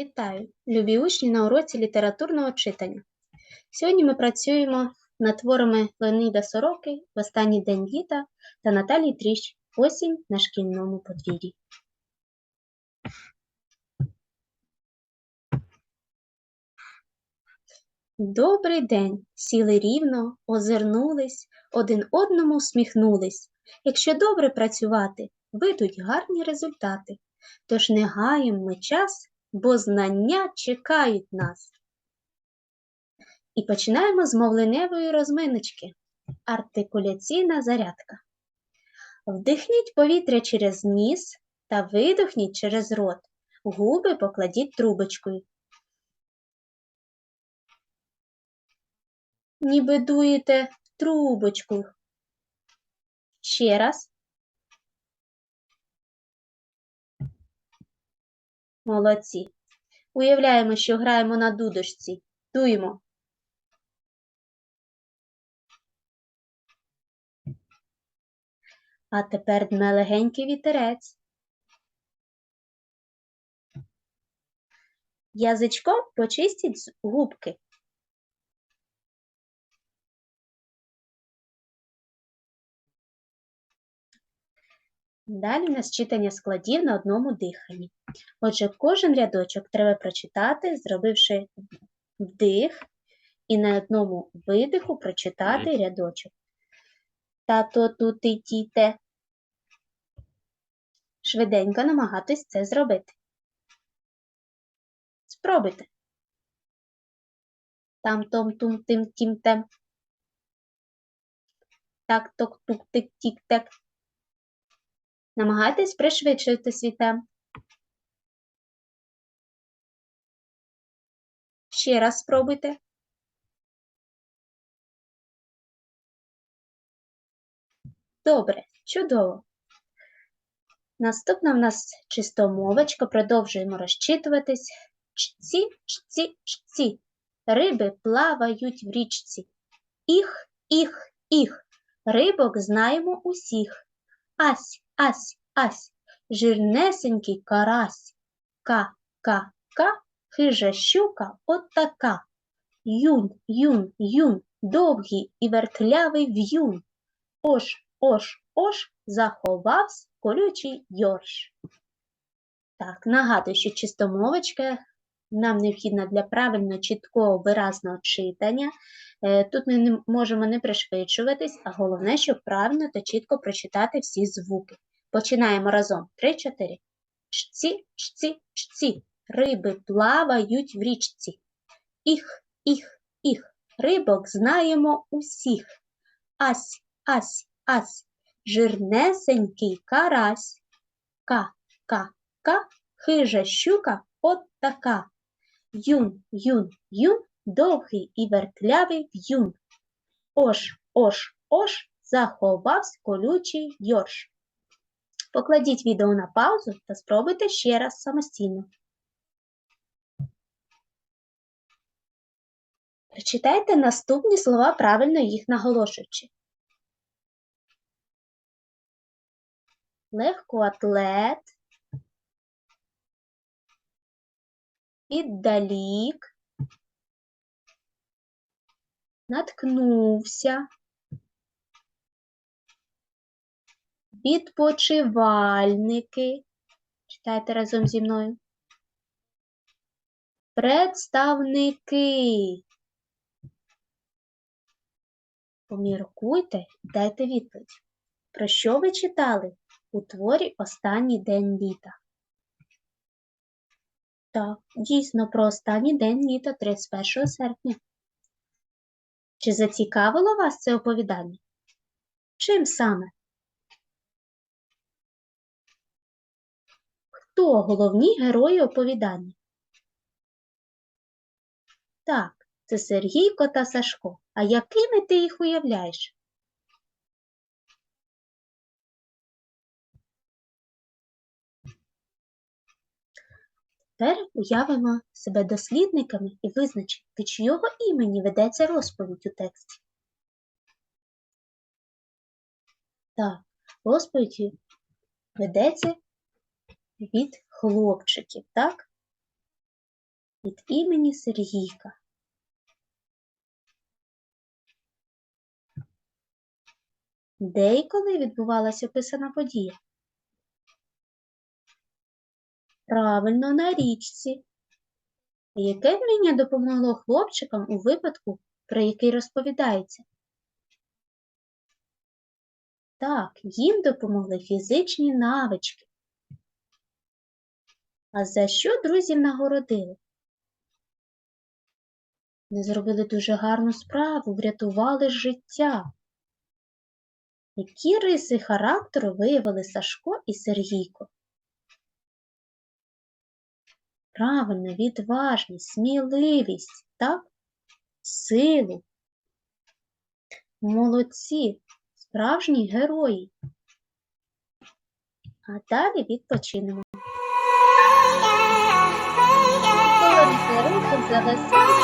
Вітаю, любі учні на уроці літературного читання. Сьогодні ми працюємо над творами Леоніда Сороки в останній день літа та Наталії Тріщ Осінь на шкільному подвір'ї. Добрий день! Сіли рівно, озирнулись, один одному всміхнулись. Якщо добре працювати, вийдуть гарні результати. Тож не гаємо ми час, бо знання чекають нас. І починаємо з мовленевої розминочки. Артикуляційна зарядка. Вдихніть повітря через ніс та видохніть через рот. Губи покладіть трубочкою. Ніби дуєте трубочку. Ще раз. Молодці. Уявляємо, що граємо на дудочці. Дуємо. А тепер дме легенький вітерець. Язичком почистіть губки. Далі у нас читання складів на одному диханні. Отже, кожен рядочок треба прочитати, зробивши вдих, і на одному видиху прочитати рядочок. Тато тут і тіте. Швиденько намагатись це зробити. Спробуйте. Там том тум тим тім тем. Так ток тук тик тік тек. Намагайтесь пришвидшити свій темп. Ще раз спробуйте. Добре, чудово. Наступна в нас чистомовочка. Продовжуємо розчитуватись. Чці, чці, чці. Риби плавають в річці. Іх, іх, іх. Рибок знаємо усіх. Ась, ась, ась. Жирнесенький карась. Ка, ка, ка. Хижа щука от така. Юн, юн, юн. Довгий і вертлявий в'юн. Ош, ош, ош, заховавсь колючий йорш. Так, нагадую, що чистомовочка нам необхідна для правильно чіткого виразного читання. Е, Тут ми можемо не пришвидшуватись, а головне, щоб правильно та чітко прочитати всі звуки. Починаємо разом. Три-чотири. Чці, чці, чці. Риби плавають в річці. Іх, іх, іх. Рибок знаємо усіх. Ась, ась, ась. Жирнесенький карась. Ка, ка, ка. Хижа щука от така. Юн, юн, юн, довгий і вертлявий в'юн. Ош, ош, ош, заховавсь колючий йорш. Покладіть відео на паузу та спробуйте ще раз самостійно. Прочитайте наступні слова, правильно їх наголошуючи. Легкоатлет, віддалік, наткнувся, відпочивальники. Читайте разом зі мною. Представники. Поміркуйте дайте відповідь. Про що ви читали у творі Останній день літа? Так, дійсно, про останній день літа 31 серпня. Чи зацікавило вас це оповідання? Чим саме? Хто головні герої оповідання? Так, це Сергійко та Сашко. А якими ти їх уявляєш? Тепер уявимо себе дослідниками і визначимо, від чийого імені ведеться розповідь у тексті. Так, розповідь ведеться від хлопчиків, так? від імені Сергійка. Де і коли відбувалася описана подія? Правильно, на річці. Яке вміння допомогло хлопчикам у випадку, про який розповідається? Так, їм допомогли фізичні навички. А за що друзів нагородили? Вони зробили дуже гарну справу, врятували життя. Які риси характеру виявили Сашко і Сергійко? Правильно, відважність, сміливість, так? Силу. Молодці, справжні герої. А далі відпочинемо. Love us.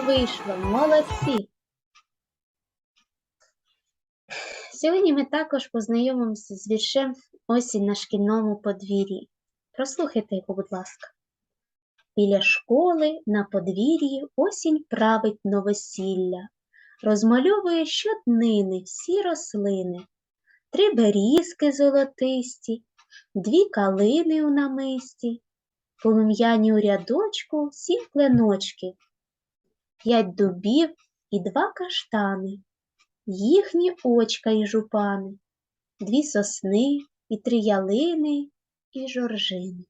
Вийшло, молодці. Сьогодні ми також познайомимося з віршем Осінь на шкільному подвір'ї. Прослухайте його, будь ласка. Біля школи на подвір'ї осінь править новосілля, розмальовує щоднини всі рослини, три берізки золотисті, дві калини у намисті, полум'яні у рядочку сім кленочків, п'ять дубів і два каштани, їхні очка і жупани, дві сосни і три ялини і жоржини,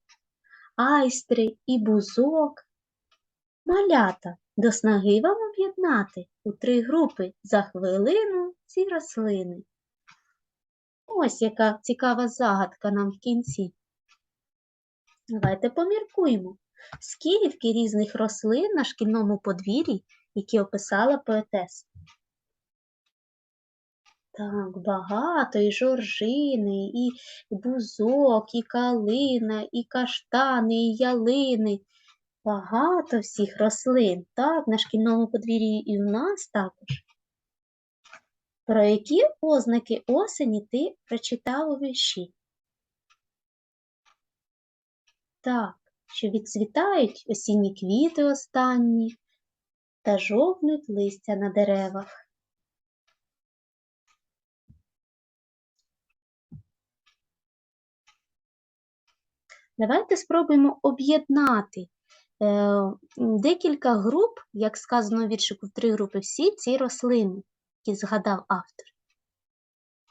айстри і бузок. Малята до снаги вам об'єднати у три групи за хвилину ці рослини. Ось яка цікава загадка нам в кінці. Давайте поміркуємо, скільки різних рослин на шкільному подвір'ї, які описала поетеса. Так, багато, і жоржини, і бузок, і калина, і каштани, і ялини. Багато всіх рослин, так, на шкільному подвір'ї і в нас також. Про які ознаки осені ти прочитав у вірші? Так, що відцвітають осінні квіти останні та жовкнуть листя на деревах. Давайте спробуємо об'єднати е, декілька груп, як сказано в віршику, в три групи всі ці рослини, які згадав автор.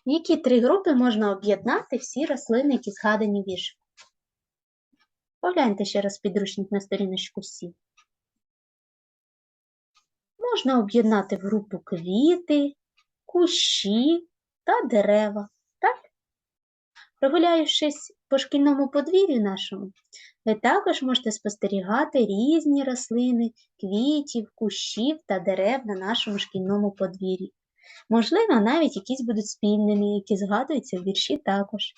Які три групи можна об'єднати всі рослини, які згадані в віршику? Погляньте ще раз підручник на сторіночку 7. Можна об'єднати в групу квіти, кущі та дерева. Так? Прогуляючись по шкільному подвір'ю нашому, ви також можете спостерігати різні рослини, квітів, кущів та дерев на нашому шкільному подвір'ї. Можливо, навіть якісь будуть спільними, які згадуються в вірші також.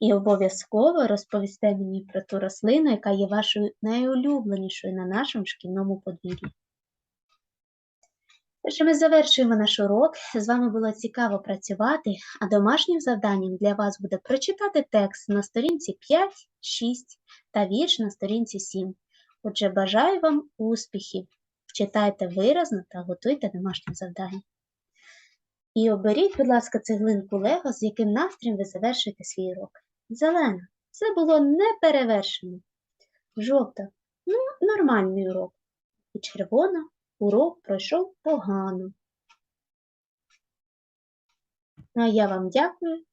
І обов'язково розповісте мені про ту рослину, яка є вашою найулюбленішою на нашому шкільному подвір'ї. Тож ми завершуємо наш урок. З вами було цікаво працювати, а домашнім завданням для вас буде прочитати текст на сторінці 5, 6 та вірш на сторінці 7. Отже, бажаю вам успіхів! Читайте виразно та готуйте домашнє завдання. І оберіть, будь ласка, цеглинку Лего, з яким настроєм ви завершуєте свій урок. Зелена. Це було неперевершено. Жовта. Ну, нормальний урок. І червона. Урок пройшов погано. Ну, а я вам дякую.